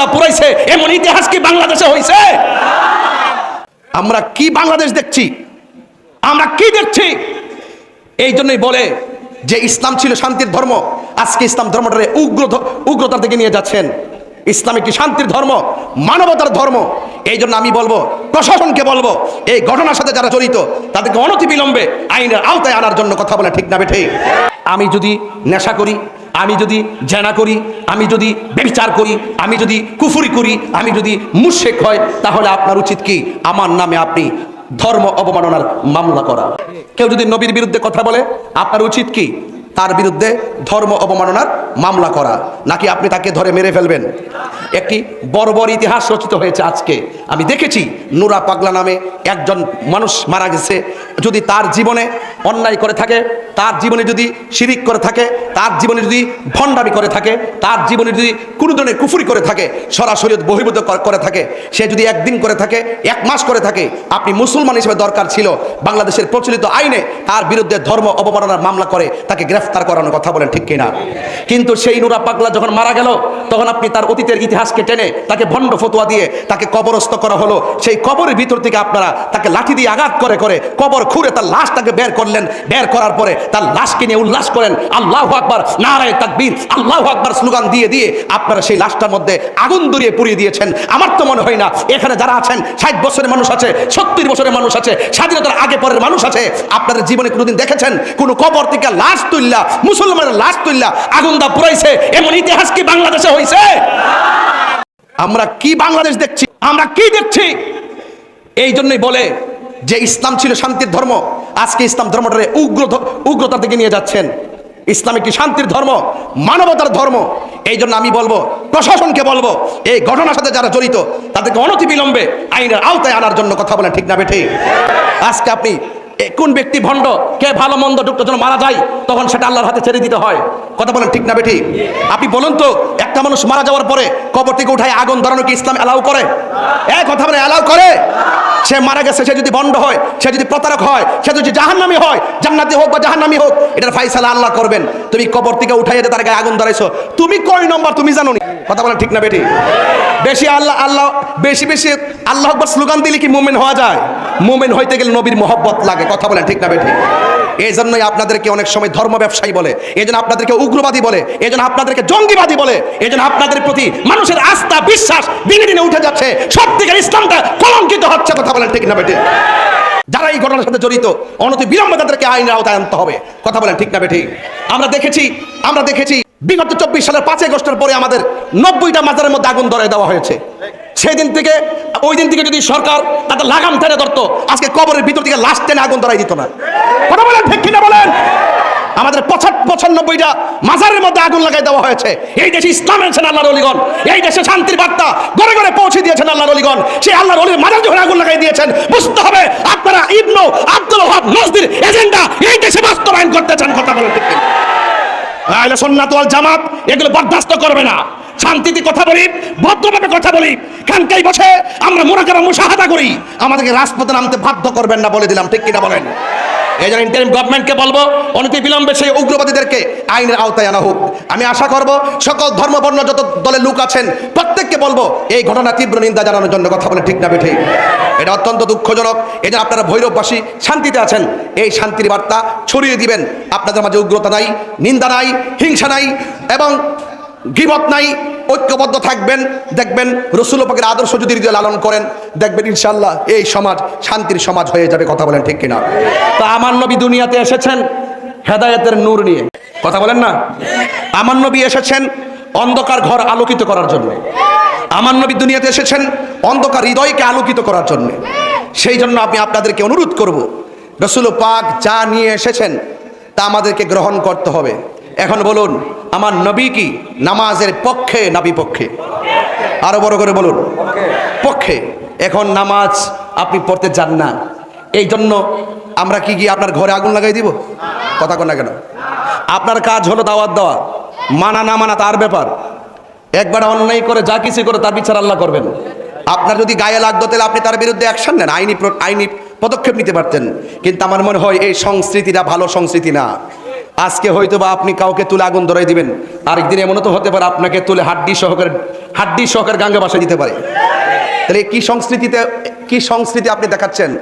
দা পুরাইছে, এমন ইতিহাস কি বাংলাদেশে হয়েছে আমরা কি বাংলাদেশ দেখছি? আমরা কি দেখছি? এই জন্যই বলে যে ইসলাম ছিল শান্তির ধর্ম, আজকে ইসলাম ধর্মটারে উগ্র উগ্রতার দিকে নিয়ে যাচ্ছেন। ইসলাম একটি শান্তির ধর্ম, মানবতার ধর্ম। এই জন্য আমি বলব, প্রশাসনকে বলব, এই ঘটনার সাথে যারা জড়িত, তাদেরকে অনতিবিলম্বে আইনের আওতায় আনার জন্য কথা বলে ঠিক না বেঠে আমি যদি নেশা করি আমি যদি জেনা করি, আমি যদি ব্যবিচার করি, আমি যদি কুফুরি করি, আমি যদি মুশেক হয় তাহলে আপনার উচিত কি? আমার নামে আপনি ধর্ম অবমাননার মামলা করা। কেউ যদি নবীর বিরুদ্ধে কথা বলে, আপনার উচিত কি? তার বিরুদ্ধে ধর্ম অবমাননার মামলা করা। নাকি আপনি তাকে ধরে মেরে ফেলবেন? একটি বর্বর ইতিহাস রচিত হয়েছে আজকে। আমি দেখেছি, নুরা পাগলা নামে একজন মানুষ মারা গেছে। যদি তার জীবনে অন্যায় করে থাকে, তার জীবনে যদি শিরিক করে থাকে, তার জীবনে যদি ভণ্ডামি করে থাকে, তার জীবনে যদি কোনো ধরনের কুফুরি করে থাকে, সরাসরি বহির্ভূত করে থাকে, সে যদি একদিন করে থাকে, এক মাস করে থাকে, আপনি মুসলমান হিসেবে দরকার ছিল, বাংলাদেশের প্রচলিত আইনে তার বিরুদ্ধে ধর্ম অবমাননার মামলা করে তাকে গ্রেফতার করানোর কথা বলেন, ঠিক কিনা? কিন্তু সেই নুরা পাগলা যখন মারা গেল, তখন আপনি তার অতীতের ইতিহাসকে টেনে তাকে ভণ্ড ফতোয়া দিয়ে তাকে কবরস্থ করা হলো। সেই কবরের ভিতর থেকে আপনারা তাকে লাঠি দিয়ে আঘাত করে করে কবর খুঁড়ে তার লাশ তাকে বের করলেন বের করার পরে তার লাশকে নিয়ে উল্লাস করেন, আল্লাহ আকবার, নারায় তাকবীর, আল্লাহ আকবার স্লোগান দিয়ে দিয়ে আপনারা সেই লাশটার মধ্যে আগুন দরিয়ে পুড়িয়ে দিয়েছেন। আমার তো মনে হয় না, এখানে যারা আছেন, ষাট বছরের মানুষ আছে, সত্তর বছরের মানুষ আছে, স্বাধীনতার আগে পরের মানুষ আছে, আপনাদের জীবনে কোনোদিন দেখেছেন? কোনো কবর থেকে লাশ তুললা মুসলমানের লাশ তুললা আগুন দা পুরাইছে এমন ইতিহাস কি বাংলাদেশে হয়েছে আমরা কি বাংলাদেশ দেখছি? আমরা কি দেখছি? এই জন্যই বলে যে ইসলাম ছিল শান্তির ধর্ম। আজকে ইসলাম ধর্মটারে উগ্র উগ্রতার দিকে নিয়ে যাচ্ছেন। ইসলাম একটি শান্তির ধর্ম? মানবতার ধর্ম? এই জন্য আমি বলব, প্রশাসনকে বলব, এই ঘটনার সাথে যারা জড়িত, তাদেরকে অনতিবিলম্বে আইনের আওতায় আনার জন্য কথা বলেন, ঠিক না বেঠে আজকে আপনি কোন ব্যক্তি ভণ্ড, কে ভালো মন্দ টুকটা যেন মারা যায়, তখন সেটা আল্লাহর হাতে ছেড়ে দিতে হয়। কথা বলেন, ঠিক না বেঠি আপনি বলুন তো একটা মানুষ মারা যাওয়ার পরে কবর থেকে উঠায় আগুন ধরানো কি ইসলাম অ্যালাউ করে? এ কথা বলে অ্যালাউ করে? সে মারা গেছে, সে যদি বন্ড হয়, সে যদি প্রতারক হয়, সে যদি জাহান্নামি হয়, জান্নাতি হোক বা জাহান্নামি হোক, এটার ফাইসালা আল্লাহ করবেন। তুমি কবর থেকে উঠাইয়ে তার গায়ে আগুন ধরাইছো, তুমি কয় নম্বর তুমি জানো নি কথা বলেন ঠিক না বেটি বেশি আল্লাহ আল্লাহ, বেশি বেশি আল্লাহ স্লোগান দিলে কি মুমেন হওয়া যায়? মুমেন হইতে গেলে নবীর মহব্বত লাগে, কথা বলেন ঠিক না বেটি এই জন্যই আপনাদেরকে অনেক সময় ধর্ম ব্যবসায়ী বলে এই জন্য আপনাদেরকে উগ্রবাদী বলে এই জন্য আপনাদেরকে জঙ্গিবাদী বলে এই জন্য আপনাদের প্রতি মানুষের আস্থা, বিশ্বাস দিনে দিনে উঠে যাচ্ছে। সত্যিকার ইসলামটা কলঙ্কিত হচ্ছে, কথা বলেন ঠিক না বেটি যারা এই ঘটনার সাথে জড়িত, অনতি বিলম্বে তাদেরকে আইনের আওতায় আনতে হবে, কথা বলেন ঠিক না বেঠি? আমরা দেখেছি আমরা দেখেছি, বিগত চব্বিশ সালের পাঁচই আগস্টের পরে আমাদের নব্বইটা মাজারের মধ্যে আগুন ধরে দেওয়া হয়েছে। সেই দিন থেকে, ওই দিন থেকে যদি সরকার তাদের লাগাম টেনে ধরতো, আজকে কবরের ভিতর থেকে লাশ টেনে আগুন ধরাই দিত না। কথা বলেন, ঠিক কিনা বলেন? আমাদের পঁচানব্বইটা মাজারের মধ্যে আগুন লাগাই দেওয়া হয়েছে। এই দেশে ইসলাম এনেছেন আল্লাহর অলিগণ। এই দেশে শান্তির বার্তা পৌঁছে দিয়েছেন আল্লাহর অলিগণ। সেই আল্লাহর অলির মাজার যখন আগুন লাগাই দিয়েছেন, বুঝতে হবে আপনারা ইবনু আব্দুল ওহাব নজদির এজেন্ডা এই দেশে বাস্তবায়ন করতে চান, কথা বলেন ওয়াল জামাত এগুলো বরদাস্ত করবে না। শান্তিতে কথা বলি, ভদ্রভাবে কথা বলি। খানকাই বসে, আমরা মোনাকারা মুশাহাদা করি। আমাদেরকে রাজপথে নামতে বাধ্য করবেন না বলে দিলাম, ঠিক কিনা বলেন? এই জন্য ইন্টারিম গভর্নমেন্টকে বলব অনতি বিলম্বে সেই উগ্রবাদীদেরকে আইনের আওতায় আনা হোক। আমি আশা করব সকল ধর্মবর্ণ যত দলের লোক আছেন, প্রত্যেককে বলব, এই ঘটনা তীব্র নিন্দা জানানোর জন্য কথা বলে ঠিক না বেঠে। এটা অত্যন্ত দুঃখজনক। জন্য আপনারা ভৈরববাসী শান্তিতে আছেন। এই শান্তির বার্তা ছড়িয়ে দিবেন। আপনাদের মাঝে উগ্রতা নাই, নিন্দা নাই, হিংসা নাই, এবং গিবত নাই। ঐক্যবদ্ধ থাকবেন, দেখবেন রসুল পাকের আদর্শ যদি হৃদয় লালন করেন, দেখবেন ইনশাল্লাহ এই সমাজ, শান্তির সমাজ হয়ে যাবে, কথা বলেন ঠিক কিনা? তো আমার নবী দুনিয়াতে এসেছেন হেদায়তের নূর নিয়ে। কথা বলেন না? আমার নবী এসেছেন অন্ধকার ঘর আলোকিত করার জন্য। আমার নবী দুনিয়াতে এসেছেন অন্ধকার হৃদয়কে আলোকিত করার জন্য। সেই জন্য আমি আপনাদেরকে অনুরোধ করব, রসুল পাক যা নিয়ে এসেছেন তা আমাদেরকে গ্রহণ করতে হবে। এখন বলুন আমার নবী কি? নামাজের পক্ষে না বিপক্ষে? আরও বড় করে বলুন। পক্ষে। এখন নামাজ আপনি পড়তে যান না। এই জন্য আমরা কি গিয়ে আপনার ঘরে আগুন লাগাই দিব? কথা কন না কেন? আপনার কাজ হলো দাওয়াত দেওয়া। মানা না মানা তার ব্যাপার। একবার অন্যায় করে যা কিছু করে তার বিচার আল্লাহ করবেন। আপনার যদি গায়ে লাগতো তাহলে আপনি তার বিরুদ্ধে অ্যাকশন নেন। আইনি আইনি পদক্ষেপ নিতে পারতেন। কিন্তু আমার মনে হয় এই সংস্কৃতিটা ভালো সংস্কৃতি না। আজকে হয়তো বা আপনি কাউকে তুলে আগুন ধরাই দিবেন। আরেকদিন এমনও তো হতে পারে আপনাকে তুলে হাড্ডি সহকারে হাড্ডি সহকারে গাঙ্গে বাসা দিতে পারে। তাহলে কি সংস্কৃতিতে কি সংস্কৃতি আপনি দেখাচ্ছেন?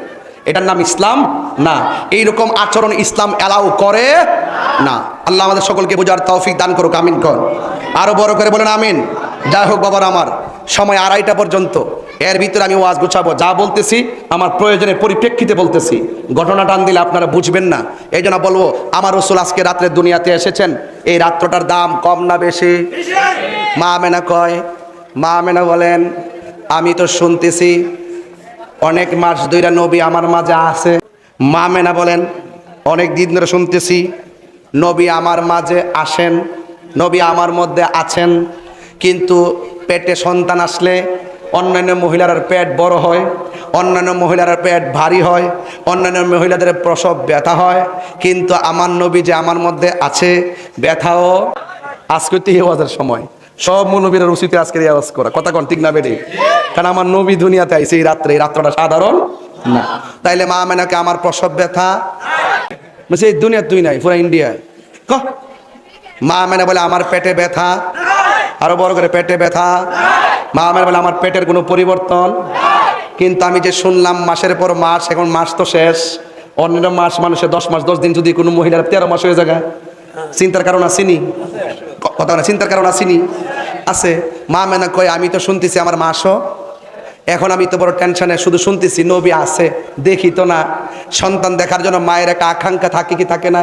এটার নাম ইসলাম? না। এই রকম আচরণ ইসলাম অ্যালাউ করে না। আল্লাহ আমাদের সকলকে বোঝার তৌফিক দান করুক, আমিন কর। আরও বড় করে বলেন আমিন। যাই হোক, বাবার আমার, সময় আড়াইটা পর্যন্ত। এর ভিতরে আমি ওয়াজ গুছাবো। যা বলতেছি, আমার প্রয়োজনের পরিপ্রেক্ষিতে বলতেছি। ঘটনা টান দিলে আপনারা বুঝবেন না। এই জন্য বলব, আমার রসুল আজকে রাত্রে দুনিয়াতে এসেছেন। এই রাত্রটার দাম কম না বেশি? মা মেনা কয়, মা মেনা বলেন, আমি তো শুনতেছি, অনেক মাস ধইরা নবী আমার মাঝে আছে। মা মেনা বলেন, অনেক দিন ধরে শুনতেছি, নবী আমার মাঝে আসেন, নবী আমার মধ্যে আছেন, কিন্তু পেটে সন্তান আসলে অন্যান্য মহিলার পেট বড় হয়, অন্যান্য মহিলার পেট ভারী হয়, অন্যান্য মহিলাদের প্রসব ব্যথা হয়। কিন্তু আমার নবী যে আমার মধ্যে আছে, ব্যথাও আজকে তো সময়। সব মনোবীরের উচিতে আজকের এই আওয়াজ করা। কথা কন ঠিক না বেটে কারণ আমার নবী দুনিয়াতে আইছে এই রাত্রে, এই রাত্রটা সাধারণ না। তাইলে মা মেনাকে আমার প্রসব ব্যথা? এই দুনিয়া তুই নাই, পুরো ইন্ডিয়ায়। ক? মা মেনে বলে, আমার পেটে ব্যথা। আরও বড় করে, পেটে ব্যথা। মা মেনে বলে আমার পেটের কোনো পরিবর্তন? কিন্তু আমি যে শুনলাম মাসের পর মাস, এখন মাস তো শেষ। অন্যান্য মাস মানুষের দশ মাস, দশ দিন যদি কোনো মহিলার তেরো মাস হয়ে যায় চিন্তার কারণ আসেনি? কথা না, চিন্তার কারণ আসেনি? আছে। মা মেনা কয়, আমি তো শুনতেছি আমার মাসও এখন আমি তো বড় টেনশনে, শুধু শুনতেছি, নবী আছে, দেখি তো না। সন্তান দেখার জন্য মায়ের একটা আকাঙ্ক্ষা থাকে কি থাকে না?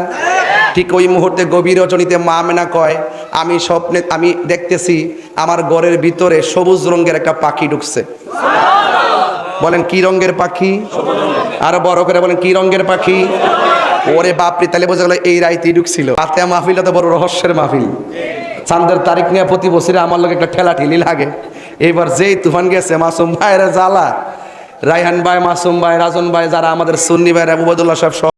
ঠিক ওই মুহূর্তে গভীর রচনীতে মা মেনা কয়, আমি স্বপ্নে, আমি দেখতেছি আমার ঘরের ভিতরে সবুজ রঙের একটা পাখি ঢুকছে। বলেন, কি রঙের পাখি? আরও বড় করে বলেন, কি রঙের পাখি? ওরে বাপরে, তাহলে বোঝা গেল এই রাইতেই ঢুকছিল। আত্মা মাহফিলটা তো বড় রহস্যের মাহফিল। চান্দের তারিখ নিয়ে প্রতি বছরে আমার লোক একটা ঠেলা ঠেলি লাগে। এবার যেই তুফান গেছে, মাসুম ভাইয়ের জ্বালা। রায়হান ভাই, মাসুম ভাই, রাজন ভাই, যারা আমাদের সুন্নি ভাই আবুবাদুল্লাহ সব